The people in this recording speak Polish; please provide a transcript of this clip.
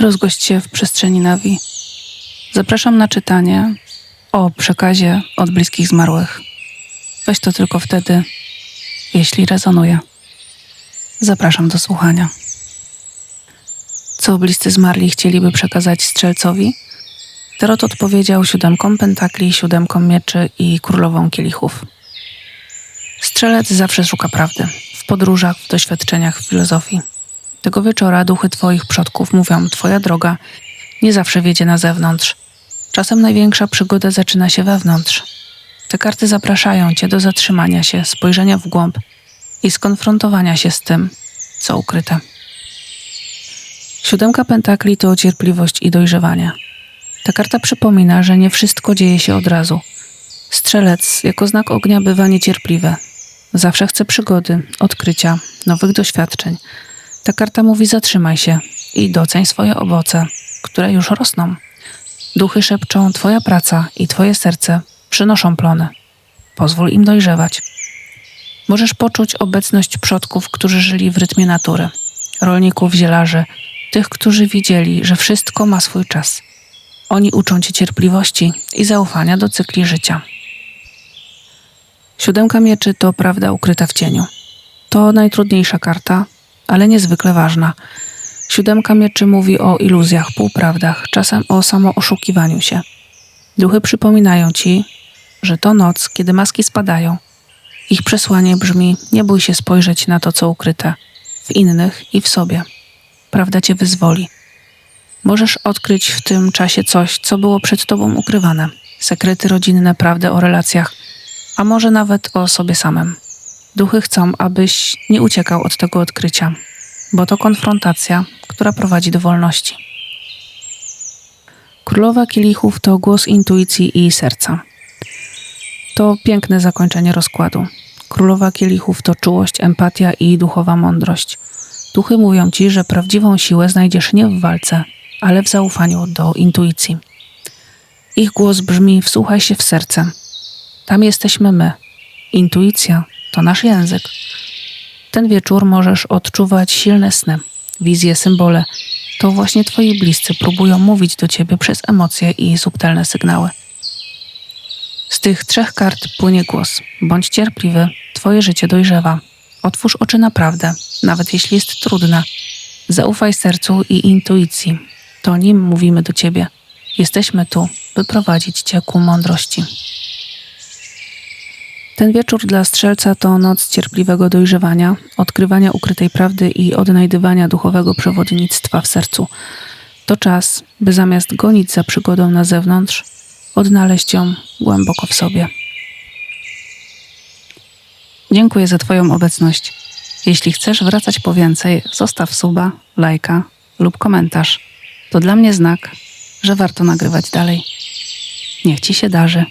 rozgość się w przestrzeni Nawi. Zapraszam na czytanie o przekazie od bliskich zmarłych. Weź to tylko wtedy, jeśli rezonuje. Zapraszam do słuchania. Co bliscy zmarli chcieliby przekazać strzelcowi? Tarot odpowiedział siódemką pentakli, siódemką mieczy i królową kielichów. Strzelec zawsze szuka prawdy. W podróżach, w doświadczeniach, w filozofii. Tego wieczora duchy Twoich przodków mówią: Twoja droga nie zawsze wiedzie na zewnątrz. Czasem największa przygoda zaczyna się wewnątrz. Te karty zapraszają Cię do zatrzymania się, spojrzenia w głąb i skonfrontowania się z tym, co ukryte. Siódemka pentakli to cierpliwość i dojrzewanie. Ta karta przypomina, że nie wszystko dzieje się od razu. Strzelec jako znak ognia bywa niecierpliwy. Zawsze chce przygody, odkrycia, nowych doświadczeń. Ta karta mówi: zatrzymaj się i doceń swoje owoce, które już rosną. Duchy szepczą: Twoja praca i Twoje serce przynoszą plony. Pozwól im dojrzewać. Możesz poczuć obecność przodków, którzy żyli w rytmie natury, rolników, zielarzy, tych, którzy widzieli, że wszystko ma swój czas. Oni uczą cię cierpliwości i zaufania do cykli życia. Siódemka mieczy to prawda ukryta w cieniu. To najtrudniejsza karta, ale niezwykle ważna. Siódemka mieczy mówi o iluzjach, półprawdach, czasem o samooszukiwaniu się. Duchy przypominają ci, że to noc, kiedy maski spadają. Ich przesłanie brzmi: nie bój się spojrzeć na to, co ukryte w innych i w sobie. Prawda cię wyzwoli. Możesz odkryć w tym czasie coś, co było przed tobą ukrywane sekrety rodzinne, prawdę o relacjach, a może nawet o sobie samym. Duchy chcą, abyś nie uciekał od tego odkrycia, bo to konfrontacja, która prowadzi do wolności. Królowa kielichów to głos intuicji i serca. To piękne zakończenie rozkładu. Królowa kielichów to czułość, empatia i duchowa mądrość. Duchy mówią ci, że prawdziwą siłę znajdziesz nie w walce, ale w zaufaniu do intuicji. Ich głos brzmi: wsłuchaj się w serce. Tam jesteśmy my. Intuicja to nasz język. Ten wieczór możesz odczuwać silne sny, wizje, symbole. To właśnie twoi bliscy próbują mówić do ciebie przez emocje i subtelne sygnały. Z tych trzech kart płynie głos. Bądź cierpliwy, twoje życie dojrzewa. Otwórz oczy na prawdę, nawet jeśli jest trudna. Zaufaj sercu i intuicji. To nim mówimy do ciebie. Jesteśmy tu, by prowadzić cię ku mądrości. Ten wieczór dla strzelca to noc cierpliwego dojrzewania, odkrywania ukrytej prawdy i odnajdywania duchowego przewodnictwa w sercu. To czas, by zamiast gonić za przygodą na zewnątrz, odnaleźć ją głęboko w sobie. Dziękuję za Twoją obecność. Jeśli chcesz wracać po więcej, zostaw suba, lajka lub komentarz. To dla mnie znak, że warto nagrywać dalej. Niech Ci się darzy.